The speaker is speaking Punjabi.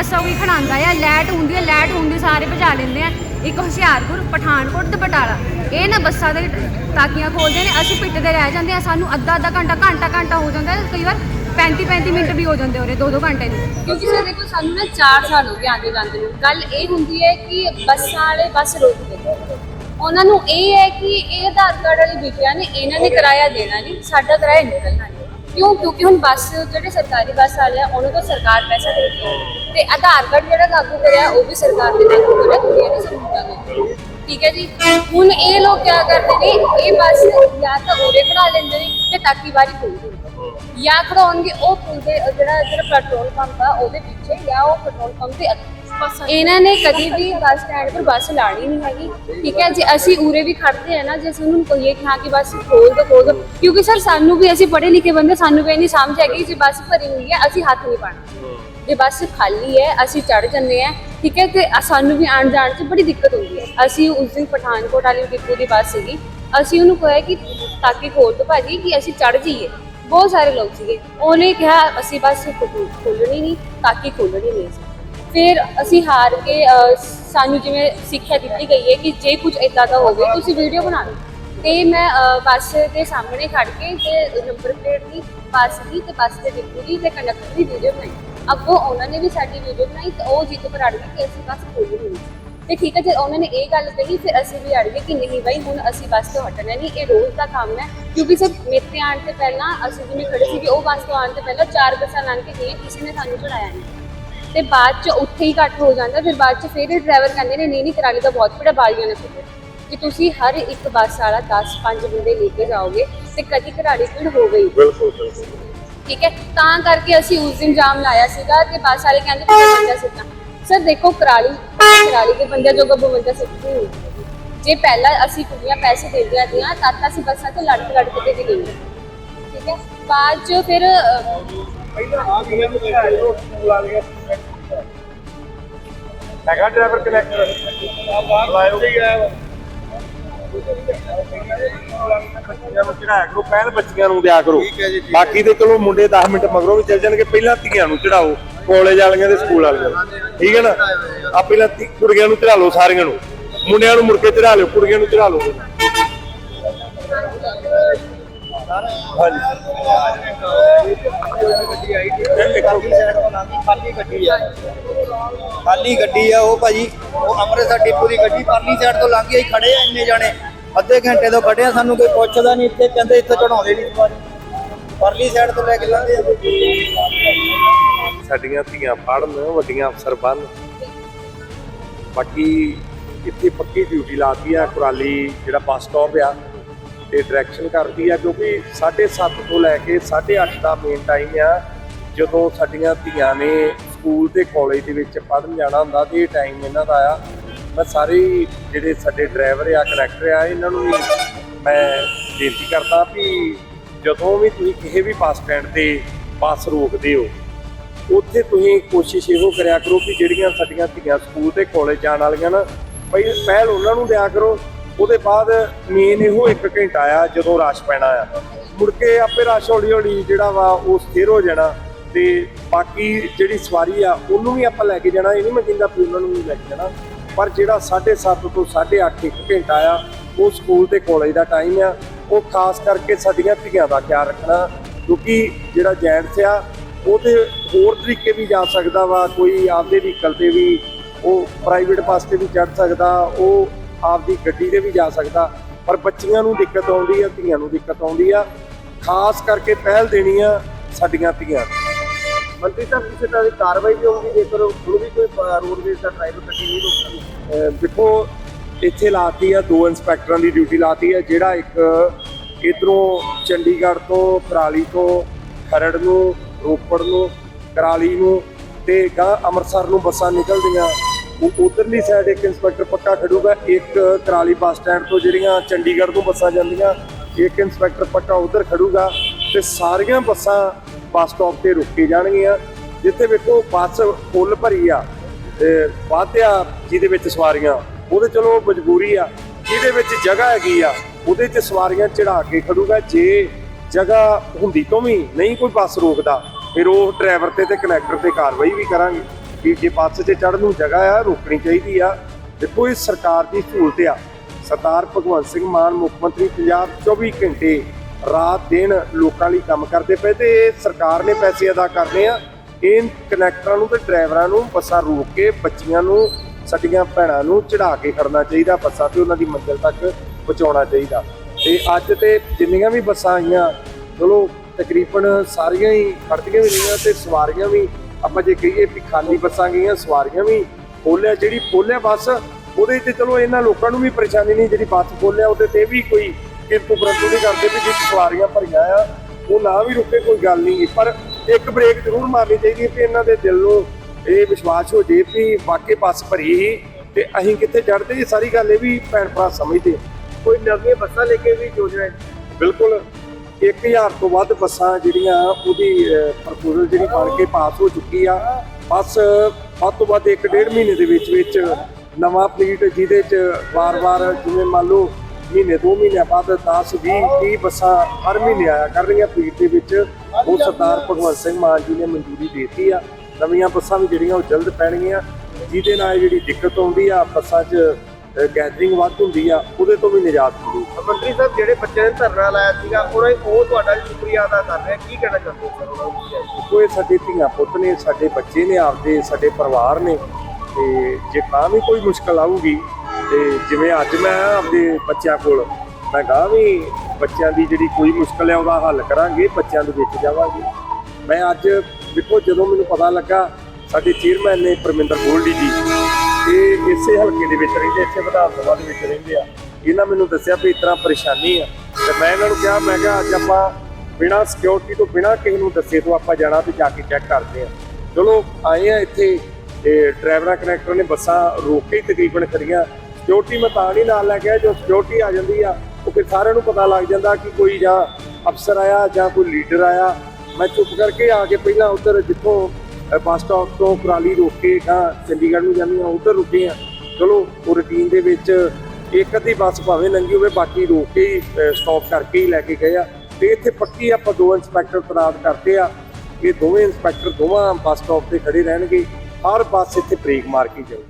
ਬੱਸਾਂ ਕੋਈ ਖੜਾਉਂਦਾ ਆ ਲੈਟ ਹੁੰਦੀ ਹੈ ਲੈਟ ਹੁੰਦੀ ਸਾਰੇ ਭਜਾ ਲੈਂਦੇ ਆ। ਇੱਕ ਹੁਸ਼ਿਆਰਪੁਰ, ਪਠਾਨਕੋਟ ਤੇ ਬਟਾਲਾ। ਇਹ ਨਾ ਬੱਸਾਂ ਦੇ ਤਾਕੀਆਂ ਖੋਲਦੇ ਨੇ, ਅਸੀਂ ਪਿੱਟਦੇ ਰਹਿ ਜਾਂਦੇ ਆ, ਸਾਨੂੰ ਅੱਧਾ ਅੱਧਾ ਘੰਟਾ ਘੰਟਾ ਘੰਟਾ ਹੋ ਜਾਂਦਾ ਕਈ ਵਾਰ 35 35 ਮਿੰਟ ਵੀ ਹੋ ਜਾਂਦੇ ਉਰੇ, ਦੋ ਦੋ ਘੰਟੇ ਨੂੰ। ਕਿਉਂਕਿ ਸਰ ਦੇਖੋ ਸਾਨੂੰ ਨਾ 4 ਸਾਲ ਹੋ ਗਏ ਆਂਦੇ ਜਾਂਦੇ ਨੂੰ। ਗੱਲ ਇਹ ਹੁੰਦੀ ਹੈ ਕਿ ਬੱਸਾਂ ਵਾਲੇ ਬੱਸ ਰੋਕਦੇ ਉਹਨਾਂ ਨੂੰ ਇਹ ਹੈ ਕਿ ਇਹ ਆਧਾਰ ਕਾਰਡ ਵਾਲੇ ਬੀਬੀਆਂ ਨੇ, ਇਹਨਾਂ ਨੇ ਕਿਰਾਇਆ ਦੇਣਾ ਨਹੀਂ, ਸਾਡਾ ਕਿਰਾਇਆ ਨਿਕਲਣਾ ਨਹੀਂ। ਕਿਉਂ? ਕਿਉਂਕਿ ਹੁਣ ਬੱਸ, ਜਿਹੜੇ ਸਰਕਾਰੀ ਬੱਸ ਵਾਲੇ ਆ, ਉਹਨਾਂ ਤੋਂ ਸਰਕਾਰ ਪੈਸਾ ਦਿੰਦੀ ਹੈ। ਤੇ ਆਧਾਰ ਕਾਰਡ ਜਿਹੜਾ ਲਾਗੂ ਕਰਿਆ, ਉਹ ਵੀ ਸਰਕਾਰ ਨੇ ਲਾਗੂ ਕਰਿਆ, ਕੁੜੀਆਂ ਨੇ ਸਹੂਲਤਾਂ ਦਿੱਤੀਆਂ ਠੀਕ ਹੈ ਜੀ? ਹੁਣ ਇਹ ਲੋਕ ਕੀ ਕਰਦੇ ਨੇ? ਇਹ ਬੱਸ ਜਾਂ ਤਾਂ ਉਰੇ ਖੜਾ ਲੈਂਦੇ ਨੇ ਤੇ ਤਾਕੀ ਵਾਰੀ ਖੋਲ ਦਿੰਦੇ ਜਾਂ ਖੜਾਉਣਗੇ, ਉਹ ਪੁਲ ਦੇ ਜਿਹੜਾ ਜਿਹੜਾ ਪੈਟਰੋਲ ਪੰਪ ਆ, ਉਹਦੇ ਪਿੱਛੇ ਜਾਂ ਉਹ ਪੈਟਰੋਲ ਪੰਪ ਦੇ ਅੱਗੇ। ਇਹਨਾਂ ਨੇ ਕਦੀ ਵੀ ਬੱਸ ਸਟੈਂਡ 'ਤੇ ਬੱਸ ਲਾਣੀ ਨਹੀਂ ਹੈਗੀ। ਠੀਕ ਹੈ, ਜੇ ਅਸੀਂ ਉਰੇ ਵੀ ਖੜਦੇ ਆ ਨਾ, ਜੇ ਅਸੀਂ ਉਹਨੂੰ ਕਹੀਏ ਕਿ ਹਾਂ ਕਿ ਬੱਸ ਖੋਲ ਦੋ ਖੋਲ ਦੋ, ਕਿਉਂਕਿ ਸਰ ਸਾਨੂੰ ਵੀ ਅਸੀਂ ਪੜ੍ਹੇ ਲਿਖੇ ਬੰਦੇ, ਸਾਨੂੰ ਵੀ ਇਹ ਨਹੀਂ ਸਮਝ ਹੈਗੀ ਜੇ ਬੱਸ ਭਰੀ ਹੋਈ ਹੈ, ਅਸੀਂ ਹੱਥ ਨਹੀਂ ਪਾਣਾ ਜੇ ਬੱਸ ਖਾਲੀ ਹੈ, ਅਸੀਂ ਚੜ ਜੰਨੇ ਆ ਠੀਕ ਹੈ, ਤੇ ਸਾਨੂੰ ਵੀ ਆਣ ਜਾਣ 'ਚ ਬੜੀ ਦਿੱਕਤ ਹੁੰਦੀ ਹੈ। ਅਸੀਂ ਉਸ ਦਿਨ ਪਠਾਨਕੋਟ ਵਾਲੀ ਡਿਪੂ ਦੀ ਬੱਸ ਸੀਗੀ, ਅਸੀਂ ਉਹਨੂੰ ਕਿਹਾ ਕਿ ਤਾਕੀ ਖੋਲ ਦੋ ਭਾਜੀ, ਕਿ ਅਸੀਂ ਚੜ ਜਾਈਏ। ਬਹੁਤ ਸਾਰੇ ਲੋਕ ਸੀਗੇ, ਉਹਨੇ ਕਿਹਾ, ਅਸੀਂ ਬਸ ਖੋਲਣੀ ਨਹੀਂ, ਤਾਂ ਕਿ ਖੋਲਣੀ ਨਹੀਂ ਸੀ। ਫਿਰ ਅਸੀਂ ਹਾਰ ਕੇ ਅ, ਸਾਨੂੰ ਜਿਵੇਂ ਸਿੱਖਿਆ ਦਿੱਤੀ ਗਈ ਹੈ ਕਿ ਜੇ ਕੁਝ ਇਦਾਂ ਦਾ ਹੋਵੇ ਤੁਸੀਂ ਵੀਡੀਓ ਬਣਾ ਲਓ ਤੇ ਮੈਂ ਅ, ਬੱਸ ਦੇ ਸਾਹਮਣੇ ਖੜ ਕੇ ਤੇ ਨੰਬਰ ਪਲੇਟ ਦੀ ਬੱਸ ਦੀ ਤੇ ਬੱਸ ਦੇ ਡਿਪੂ ਦੀ ਤੇ ਕੰਡਕਟਰ ਦੀ ਵੀਡੀਓ ਬਣਾਈ। ਅੱਗੋਂ ਉਹਨਾਂ ਨੇ ਵੀ ਸਾਡੀ ਵੀਡੀਓ ਬਣਾਈ ਤੇ ਉਹ ਜਿੱਦ ਪਰ ਅੜ ਗਏ ਕਿ ਅਸੀਂ ਬੱਸ ਖੋਲ੍ਹਣੀ ਨਹੀਂ ਤੇ ਠੀਕ ਹੈ ਜੇ ਉਹਨਾਂ ਨੇ ਇਹ ਗੱਲ ਕਹੀ ਫਿਰ ਅਸੀਂ ਵੀ ਅੜ ਗਏ ਕਿ ਨਹੀਂ ਬਾਈ ਹੁਣ ਅਸੀਂ ਬੱਸ ਤੋਂ ਹਟਣਾ ਨਹੀਂ ਇਹ ਰੋਜ਼ ਦਾ ਕੰਮ ਹੈ। ਕਿਉਂਕਿ ਸਰ ਮੇਤੇ ਆਉਣ ਤੋਂ ਪਹਿਲਾਂ ਅਸੀਂ ਜਿਵੇਂ ਖੜੇ ਸੀਗੇ ਉਹ ਬੱਸ ਤੋਂ ਆਉਣ ਤੋਂ ਪਹਿਲਾਂ ਚਾਰ ਬੱਸਾਂ ਲੰਘ ਕੇ ਗਈਆਂ ਕਿਸੇ ਨੇ ਸਾਨੂੰ ਚੜਾਇਆ ਨਹੀਂ। ਤੇ ਬਾਅਦ ਚ ਉੱਥੇ ਹੀ ਘੱਟ ਹੋ ਜਾਂਦਾ ਫਿਰ ਬਾਅਦ ਚ ਫਿਰ ਡਰਾਈਵਰ ਕਹਿੰਦੇ ਨੇ ਨਹੀਂ ਨਹੀਂ ਕਰਾਲੀ ਦਾ ਬਹੁਤ ਬੜਾ ਬਾਲੀਆਂ ਨੇ ਫਿਰ ਕਿ ਤੁਸੀਂ ਹਰ ਇੱਕ ਬੱਸ ਵਾਲਾ 10 5 ਬੰਦੇ ਲੈ ਕੇ ਜਾਓਗੇ ਤੇ ਕਦੀ ਕਰਾਲੀ ਭੀੜ ਹੋ ਗਈ। ਬਿਲਕੁਲ ਬਿਲਕੁਲ। ਠੀਕ ਹੈ? ਤਾਂ ਕਰਕੇ ਅਸੀਂ ਉਸ ਦਿਨ ਜਾਮ ਲਾਇਆ ਸੀਗਾ ਤੇ ਬੱਸ ਵਾਲੇ ਕਹਿੰਦੇ ਕਿ ਬੰਦਾ ਸਿੱਟਾ। ਸਰ ਦੇਖੋ ਕਰਾਲੀ ਕਰਾਲੀ ਦੇ ਬੰਦਿਆਂ ਜੋਗਾ ਬੰਦਾ ਸਿੱਟ ਨਹੀਂ ਹੁੰਦੀ। ਜੇ ਪਹਿਲਾਂ ਅਸੀਂ ਕੁੜੀਆਂ ਪੈਸੇ ਦਿੰਦੀਆਂ ਦੀਆਂ ਤਾਂ ਤਾਂ ਅਸੀਂ ਬੱਸਾਂ ਤੇ ਲੜ ਲੜ ਕੇ ਤੇ ਗਈਆਂ ਠੀਕ ਹੈ। ਬਾਅਦ ਚ ਫਿਰ ਅਹ, ਪਹਿਲਾਂ ਆ ਗਿਆ ਨੂੰ ਚੜਾਇਓ ਸਕੂਲ ਆ ਗਿਆ ਹੈਗਾ ਡਰਾਈਵਰ ਕਨੈਕਟਰ? ਆ ਬਾਹਰ ਲਾਇਓ। ਵੀ ਗਿਆ ਬੱਚਿਆਂ ਨੂੰ ਚੜਾਇਆ ਕਰੋ ਪਹਿਲ ਬੱਚੀਆਂ ਨੂੰ ਦਿਆ ਕਰੋ। ਬਾਕੀ ਤੇ ਚਲੋ ਮੁੰਡੇ 10 ਮਿੰਟ ਮਗਰੋਂ ਵੀ ਚੱਲ ਜਾਣਗੇ ਪਹਿਲਾਂ ਧੀਆਂ ਨੂੰ ਚੜਾਓ ਕਾਲਜ ਵਾਲੀਆਂ ਤੇ ਸਕੂਲ ਵਾਲੀਆਂ ਠੀਕ ਹੈ ਨਾ? ਆ ਪਹਿਲਾਂ ਕੁੜੀਆਂ ਨੂੰ ਚੜਾ ਲਓ ਸਾਰੀਆਂ ਨੂੰ। ਮੁੰਡਿਆਂ ਨੂੰ ਮੁੜ ਕੇ ਚੜਾ ਲਿਓ ਕੁੜੀਆਂ ਨੂੰ ਚੜਾ ਲਓ। ਖਾਲੀ ਗੱਡੀ ਆ ਉਹ ਭਾਜੀ, ਉਹ ਅੰਮ੍ਰਿਤਸਰ ਡਿਪੂ ਦੀ ਗੱਡੀ, ਪਰਲੀ ਸਾਈਡ ਤੋਂ ਲੰਘ ਗਈ ਖੜੇ ਆ ਇੰਨੇ ਜਾਣੇ। ਅੱਧੇ ਘੰਟੇ ਤੋਂ ਖੜੇ ਆ, ਸਾਨੂੰ ਕੋਈ ਪੁੱਛਦਾ ਨਹੀਂ ਇੱਥੇ, ਕਹਿੰਦੇ ਇੱਥੇ ਚੜਾਉਂਦੇ ਨਹੀਂ ਸਵਾਰੀ। ਪਰਲੀ ਸਾਈਡ ਤੋਂ ਲੈ ਕੇ ਲੰਘੇ ਆ। ਸਾਡੀਆਂ ਧੀਆਂ ਪੜਨ ਵੱਡੀਆਂ ਅਫਸਰ ਬਣ ਬਾਕੀ ਇੱਥੇ ਪੱਕੀ ਡਿਊਟੀ ਲਾਤੀ ਆ ਕੁਰਾਲੀ, ਜਿਹੜਾ ਬੱਸ ਸਟਾਪ ਆ। ਤੇ ਡਾਇਰੈਕਸ਼ਨ ਕਰਦੀ ਆ, ਕਿਉਂਕਿ 7:30 ਤੋਂ ਲੈ ਕੇ 8:30 ਦਾ ਮੇਨ ਟਾਈਮ ਆ, ਜਦੋਂ ਸਾਡੀਆਂ ਧੀਆਂ ਨੇ ਸਕੂਲ ਤੇ ਕਾਲਜ ਦੇ ਵਿੱਚ ਪੜ੍ਹਨ ਜਾਣਾ ਹੁੰਦਾ ਤੇ ਇਹ ਟਾਈਮ ਇਹਨਾਂ ਦਾ ਆ। ਮੈਂ ਸਾਰੇ ਜਿਹੜੇ ਸਾਡੇ ਡਰਾਈਵਰ ਆ ਕਨੈਕਟਰ ਆ, ਇਹਨਾਂ ਨੂੰ ਵੀ ਮੈਂ ਬੇਨਤੀ ਕਰਦਾ ਵੀ ਜਦੋਂ ਵੀ ਤੁਸੀਂ ਕਿਸੇ ਵੀ ਬੱਸ ਸਟੈਂਡ ਤੇ ਬੱਸ ਰੋਕਦੇ ਹੋ, ਉੱਥੇ ਤੁਸੀਂ ਕੋਸ਼ਿਸ਼ ਇਹੋ ਕਰਿਆ ਕਰੋ ਕਿ ਜਿਹੜੀਆਂ ਸਾਡੀਆਂ ਧੀਆਂ ਸਕੂਲ ਤੇ ਕਾਲਜ ਜਾਣ ਵਾਲੀਆਂ ਨਾ ਪਹਿ ਪਹਿਲ ਉਹਨਾਂ ਨੂੰ ਦਿਆ ਕਰੋ ਉਹਦੇ ਬਾਅਦ ਮੇਨ ਇਹੋ ਇੱਕ ਘੰਟਾ ਆ ਜਦੋਂ ਰਸ਼ ਪੈਣਾ ਆ। ਮੁੜ ਕੇ ਆਪੇ ਰਸ਼ ਹੌਲੀ ਹੌਲੀ ਜਿਹੜਾ ਵਾ ਉਹ ਸਥਿਰ ਹੋ ਜਾਣਾ ਤੇ ਬਾਕੀ ਜਿਹੜੀ ਸਵਾਰੀ ਆ, ਉਹਨੂੰ ਵੀ ਆਪਾਂ ਲੈ ਕੇ ਜਾਣਾ, ਇਹ ਨਹੀਂ ਮੈਂ ਕਹਿੰਦਾ ਵੀ ਉਹਨਾਂ ਨੂੰ ਵੀ ਲੈ ਕੇ ਜਾਣਾ। ਪਰ ਜਿਹੜਾ 7:30 ਤੋਂ 8:30 ਇੱਕ ਘੰਟਾ ਆ, ਉਹ ਸਕੂਲ ਤੇ ਕਾਲਜ ਦਾ ਟਾਈਮ ਆ। ਉਹ ਖਾਸ ਕਰਕੇ ਸਾਡੀਆਂ ਧੀਆਂ ਦਾ ਖਿਆਲ ਰੱਖਣਾ, ਕਿਉਂਕਿ ਜਿਹੜਾ ਜੈਂਟਸ ਆ, ਉਹ ਤੇ ਹੋਰ ਤਰੀਕੇ ਵੀ ਜਾ ਸਕਦਾ ਵਾ, ਕੋਈ ਆਪਦੇ ਵਹੀਕਲ ਤੇ ਵੀ ਉਹ ਪ੍ਰਾਈਵੇਟ ਬੱਸ ਤੇ ਵੀ ਚੜ ਸਕਦਾ, ਉਹ ਆਪਦੀ ਗੱਡੀ ਤੇ ਵੀ ਜਾ ਸਕਦਾ ਪਰ ਬੱਚੀਆਂ ਨੂੰ ਦਿੱਕਤ ਆਉਂਦੀ ਆ ਧੀਆਂ ਨੂੰ ਦਿੱਕਤ ਆਉਂਦੀ ਆ। ਖਾਸ ਕਰਕੇ ਪਹਿਲ ਦੇਣੀ ਆ ਸਾਡੀਆਂ ਧੀਆਂ। ਮੰਤਰੀ ਸਾਹਿਬ ਕਿਸੇ ਤਰ੍ਹਾਂ ਦੀ ਕਾਰਵਾਈ ਵੀ ਹੋਊਗੀ ਜੇਕਰ ਹੁਣ ਵੀ ਕੋਈ ਰੋਡਵੇਜ਼ ਦਾ ਡਰਾਈਵਰ ਗੱਡੀ ਨਹੀਂ ਰੋਕਦਾ? ਦੇਖੋ ਇੱਥੇ ਲਾਤੀ ਆ ਦੋ ਇੰਸਪੈਕਟਰਾਂ ਦੀ ਡਿਊਟੀ ਲਾਤੀ ਆ ਜਿਹੜਾ ਇੱਕ ਇਧਰੋਂ ਚੰਡੀਗੜ੍ਹ ਤੋਂ ਕਰਾਲੀ ਤੋਂ ਖਰੜ ਨੂੰ ਰੋਪੜ ਨੂੰ ਕਰਾਲੀ ਨੂੰ ਤੇ ਗਾਂ ਅੰਮ੍ਰਿਤਸਰ ਨੂੰ ਬੱਸਾਂ ਨਿਕਲਦੀਆਂ। ਉਹ ਉਧਰਲੀ ਸਾਈਡ ਇੱਕ ਇੰਸਪੈਕਟਰ ਪੱਕਾ ਖੜੂਗਾ, ਇੱਕ ਕਰਾਲੀ ਬੱਸ ਸਟੈਂਡ ਤੋਂ ਜਿਹੜੀਆਂ ਚੰਡੀਗੜ੍ਹ ਤੋਂ ਬੱਸਾਂ ਜਾਂਦੀਆਂ, ਇੱਕ ਇੰਸਪੈਕਟਰ ਪੱਕਾ ਉਧਰ ਖੜੂਗਾ ਤੇ ਸਾਰੀਆਂ ਬੱਸਾਂ ਬੱਸ ਸਟਾਪ ਤੇ ਰੁਕੇ ਜਾਣਗੀਆਂ, ਜਿੱਥੇ ਵੇਖੋ ਬੱਸ ਫੁੱਲ ਭਰੀ ਆ ਤੇ ਵਾਧਿਆ ਜਿਹਦੇ ਵਿੱਚ ਸਵਾਰੀਆਂ, ਉਹਦੇ ਚਲੋ ਮਜਬੂਰੀ ਆ, ਜਿਹਦੇ ਵਿੱਚ ਜਗ੍ਹਾ ਹੈਗੀ ਆ, ਉਹਦੇ 'ਚ ਸਵਾਰੀਆਂ ਚੜਾ ਕੇ ਖੜੂਗਾ, ਜੇ ਜਗ੍ਹਾ ਹੁੰਦੀ ਤੋਂ ਵੀ ਨਹੀਂ ਕੋਈ ਬੱਸ ਰੋਕਦਾ, ਫਿਰ ਉਹ ਡਰਾਈਵਰ ਤੇ ਤੇ ਕਨੈਕਟਰ ਤੇ ਕਾਰਵਾਈ ਵੀ ਕਰਾਂਗੇ। ਕਿ ਜੇ ਬੱਸ 'ਤੇ ਚੜ੍ਹਨ ਨੂੰ ਜਗ੍ਹਾ ਆ, ਰੋਕਣੀ ਚਾਹੀਦੀ ਆ ਦੇਖੋ ਇਹ ਸਰਕਾਰ ਦੀ ਸਹੂਲਤ ਆ। ਸਰਦਾਰ ਭਗਵੰਤ ਸਿੰਘ ਮਾਨ ਮੁੱਖ ਮੰਤਰੀ ਪੰਜਾਬ 24 ਘੰਟੇ ਰਾਤ ਦਿਨ ਲੋਕਾਂ ਲਈ ਕੰਮ ਕਰਦੇ ਪਏ ਤੇ ਇਹ ਸਰਕਾਰ ਨੇ ਪੈਸੇ ਅਦਾ ਕਰਨੇ ਆ। ਇਹ ਕਨੈਕਟਰਾਂ ਨੂੰ ਤੇ ਡਰਾਈਵਰਾਂ ਨੂੰ ਬੱਸਾਂ ਰੋਕ ਕੇ ਬੱਚੀਆਂ ਨੂੰ, ਸਾਡੀਆਂ ਭੈਣਾਂ ਨੂੰ ਚੜਾ ਕੇ ਖੜਨਾ ਚਾਹੀਦਾ, ਬੱਸਾਂ ਤੇ ਉਹਨਾਂ ਦੀ ਮੰਜ਼ਿਲ ਤੱਕ ਪਹੁੰਚਾਉਣਾ ਚਾਹੀਦਾ। ਤੇ ਅੱਜ ਤੇ ਜਿੰਨੀਆਂ ਵੀ ਬੱਸਾਂ ਆਈਆਂ, ਚਲੋ ਤਕਰੀਬਨ ਸਾਰੀਆਂ ਹੀ ਖੜਦੀਆਂ ਵੀ ਰਹੀਆਂ ਤੇ ਸਵਾਰੀਆਂ ਵੀ ਆਪਾਂ ਜੇ ਕਹੀਏ ਵੀ ਖਾਲੀ ਬੱਸਾਂ ਗਈਆਂ, ਸਵਾਰੀਆਂ ਵੀ ਖੋਲਿਆ ਜਿਹੜੀ ਖੋਲਿਆ ਬੱਸ, ਉਹਦੇ ਤੇ ਚਲੋ ਇਹਨਾਂ ਲੋਕਾਂ ਨੂੰ ਵੀ ਪਰੇਸ਼ਾਨੀ ਨਹੀਂ, ਜਿਹੜੀ ਬੱਸ ਖੋਲਿਆ ਉਹਦੇ ਤੇ ਵੀ ਕੋਈ ਕਿੰਤੂ ਪਰੰਤੂ ਨਹੀਂ ਕਰਦੇ ਵੀ ਜਿੱਥੇ ਸਵਾਰੀਆਂ ਭਰੀਆਂ ਆ, ਉਹ ਨਾ ਵੀ ਰੁਕੇ, ਕੋਈ ਗੱਲ ਨਹੀਂ। ਪਰ ਇੱਕ ਬ੍ਰੇਕ ਜ਼ਰੂਰ ਮਾਰਨੀ ਚਾਹੀਦੀ ਹੈ ਕਿ ਇਹਨਾਂ ਦੇ ਦਿਲ ਨੂੰ ਇਹ ਵਿਸ਼ਵਾਸ ਹੋ ਜੇ ਵੀ ਵਾਕਈ ਬੱਸ ਭਰੀ ਸੀ ਤੇ ਅਸੀਂ ਕਿੱਥੇ ਚੜਦੇ ਇਹ ਸਾਰੀ ਗੱਲ ਇਹ ਵੀ ਭੈਣ ਭਰਾ ਸਮਝਦੇ ਕੋਈ ਨਵੀਆਂ ਬੱਸਾਂ ਲੈ ਕੇ ਵੀ ਯੋਜਨਾ ਬਿਲਕੁਲ। 1000 ਤੋਂ ਵੱਧ ਬੱਸਾਂ ਜਿਹੜੀਆਂ ਉਹਦੀ ਪ੍ਰਪੋਜ਼ਲ ਜਿਹੜੀ ਬਣ ਕੇ ਪਾਸ ਹੋ ਚੁੱਕੀ ਆ। ਬਸ ਵੱਧ ਤੋਂ ਵੱਧ 1.5 ਮਹੀਨੇ ਦੇ ਵਿੱਚ ਵਿੱਚ ਨਵਾਂ ਫਲੀਟ ਜਿਹਦੇ ਚ ਵਾਰ-ਵਾਰ ਜਿਵੇਂ ਮੰਨ ਲਓ ਮਹੀਨੇ, ਦੋ ਮਹੀਨਿਆਂ ਬਾਅਦ 10 20 30 ਬੱਸਾਂ ਹਰ ਮਹੀਨੇ ਆਇਆ ਕਰ ਰਹੀਆਂ ਪਲੀਟ ਦੇ ਵਿੱਚ, ਉਹ ਸਰਦਾਰ ਭਗਵੰਤ ਸਿੰਘ ਮਾਨ ਜੀ ਨੇ ਮਨਜ਼ੂਰੀ ਦੇ ਦਿੱਤੀ ਆ। ਨਵੀਆਂ ਬੱਸਾਂ ਵੀ ਜਿਹੜੀਆਂ ਉਹ ਜਲਦ ਪੈਣਗੀਆਂ, ਜਿਹਦੇ ਨਾਲ ਜਿਹੜੀ ਦਿੱਕਤ ਆਉਂਦੀ ਆ, ਬੱਸਾਂ 'ਚ ਗੈਦਰਿੰਗ ਵੱਧ ਹੁੰਦੀ ਆ ਉਹਦੇ ਤੋਂ ਵੀ ਨਿਜਾਤ ਮਿਲੂ ਮੰਤਰੀ ਸਾਹਿਬ ਜਿਹੜੇ ਬੱਚਿਆਂ ਨੇ ਧਰਨਾ ਲਾਇਆ ਸੀਗਾ ਉਹਨਾਂ ਉਹ ਤੁਹਾਡਾ ਸ਼ੁਕਰੀਆ ਅਦਾ ਕਰ ਰਹੇ। ਕੀ ਕਹਿਣਾ ਚਾਹੁੰਦੇ ਹੋ? ਨੂੰ ਕੋਈ ਸਾਡੇ ਧੀਆਂ ਪੁੱਤ ਨੇ ਸਾਡੇ ਬੱਚੇ ਨੇ ਆਪਦੇ ਸਾਡੇ ਪਰਿਵਾਰ ਨੇ। ਤੇ ਜੇ ਤਾਂ ਵੀ ਕੋਈ ਮੁਸ਼ਕਲ ਆਊਗੀ ਤੇ ਜਿਵੇਂ ਅੱਜ ਮੈਂ ਆਪਦੇ ਬੱਚਿਆਂ ਕੋਲ ਮੈਂ ਕਹਾ ਵੀ ਬੱਚਿਆਂ ਦੀ ਜਿਹੜੀ ਕੋਈ ਮੁਸ਼ਕਲ ਹੈ ਉਹਦਾ ਹੱਲ ਕਰਾਂਗੇ ਬੱਚਿਆਂ ਦੇ ਵਿੱਚ ਜਾਵਾਂਗੇ। ਮੈਂ ਅੱਜ ਦੇਖੋ ਜਦੋਂ ਮੈਨੂੰ ਪਤਾ ਲੱਗਾ ਸਾਡੇ ਚੇਅਰਮੈਨ ਨੇ ਪਰਮਿੰਦਰ ਗੋਲਡੀ ਜੀ ਇਹ ਇਸੇ ਹਲਕੇ ਦੇ ਵਿੱਚ ਰਹਿੰਦੇ ਇੱਥੇ ਵਿਧਾਨ ਸਭਾ ਦੇ ਵਿੱਚ ਰਹਿੰਦੇ ਆ। ਇਹਨਾਂ ਮੈਨੂੰ ਦੱਸਿਆ ਵੀ ਇਸ ਤਰ੍ਹਾਂ ਪਰੇਸ਼ਾਨੀ ਆ। ਤੇ ਮੈਂ ਇਹਨਾਂ ਨੂੰ ਕਿਹਾ, ਮੈਂ ਕਿਹਾ, ਅੱਜ ਆਪਾਂ ਬਿਨਾਂ ਸਿਕਿਉਰਿਟੀ ਤੋਂ, ਬਿਨਾਂ ਕਿਸੇ ਨੂੰ ਦੱਸੇ ਤੋਂ ਆਪਾਂ ਜਾਣਾ ਤੇ ਜਾ ਕੇ ਚੈੱਕ ਕਰਦੇ ਆ। ਚਲੋ, ਆਏ ਆ ਇੱਥੇ, ਤੇ ਡਰਾਈਵਰਾਂ ਕਨੈਕਟਰ ਨੇ ਬੱਸਾਂ ਰੋਕ ਕੇ ਹੀ ਤਕਰੀਬਨ ਖੜੀਆਂ ਸਿਕਿਉਰਿਟੀ ਮੈਂ ਤਾਂ ਨਹੀਂ ਨਾਲ ਲੈ ਗਿਆ ਜੋ ਸਿਕਿਉਰਿਟੀ ਆ ਜਾਂਦੀ ਆ, ਉਹ ਫਿਰ ਸਾਰਿਆਂ ਨੂੰ ਪਤਾ ਲੱਗ ਜਾਂਦਾ ਕਿ ਕੋਈ ਜਾਂ ਅਫਸਰ ਆਇਆ ਜਾਂ ਕੋਈ ਲੀਡਰ ਆਇਆ। ਮੈਂ ਚੁੱਪ ਕਰਕੇ ਆ ਕੇ ਪਹਿਲਾਂ ਉਧਰ ਜਿੱਥੋਂ ਬੱਸ ਸਟਾਪ ਤੋਂ ਕੁਰਾਲੀ ਰੋਕ ਕੇ ਗਾਂ ਚੰਡੀਗੜ੍ਹ ਨੂੰ ਜਾਂਦੀਆਂ ਉਧਰ ਰੁਕੇ ਆ। ਚਲੋ, ਉਹ ਰੂਟੀਨ ਦੇ ਵਿੱਚ ਇੱਕ ਅੱਧੀ ਬੱਸ ਭਾਵੇਂ ਲੰਗੀ ਹੋਵੇ, ਬਾਕੀ ਰੋਕ ਕੇ ਹੀ ਸਟਾਪ ਕਰਕੇ ਹੀ ਲੈ ਕੇ ਗਏ ਆ। ਤੇ ਇੱਥੇ ਪੱਕੀ ਆਪਾਂ ਦੋ ਇੰਸਪੈਕਟਰ ਤਨਾਤ ਕਰਦੇ ਆ। ਇਹ ਦੋਵੇਂ ਇੰਸਪੈਕਟਰ ਦੋਵਾਂ ਬੱਸ ਸਟਾਪ ਤੇ ਖੜੇ ਰਹਿਣਗੇ। ਹਰ ਬੱਸ ਇੱਥੇ ਬ੍ਰੇਕ ਮਾਰ ਕੇ ਜਾਊ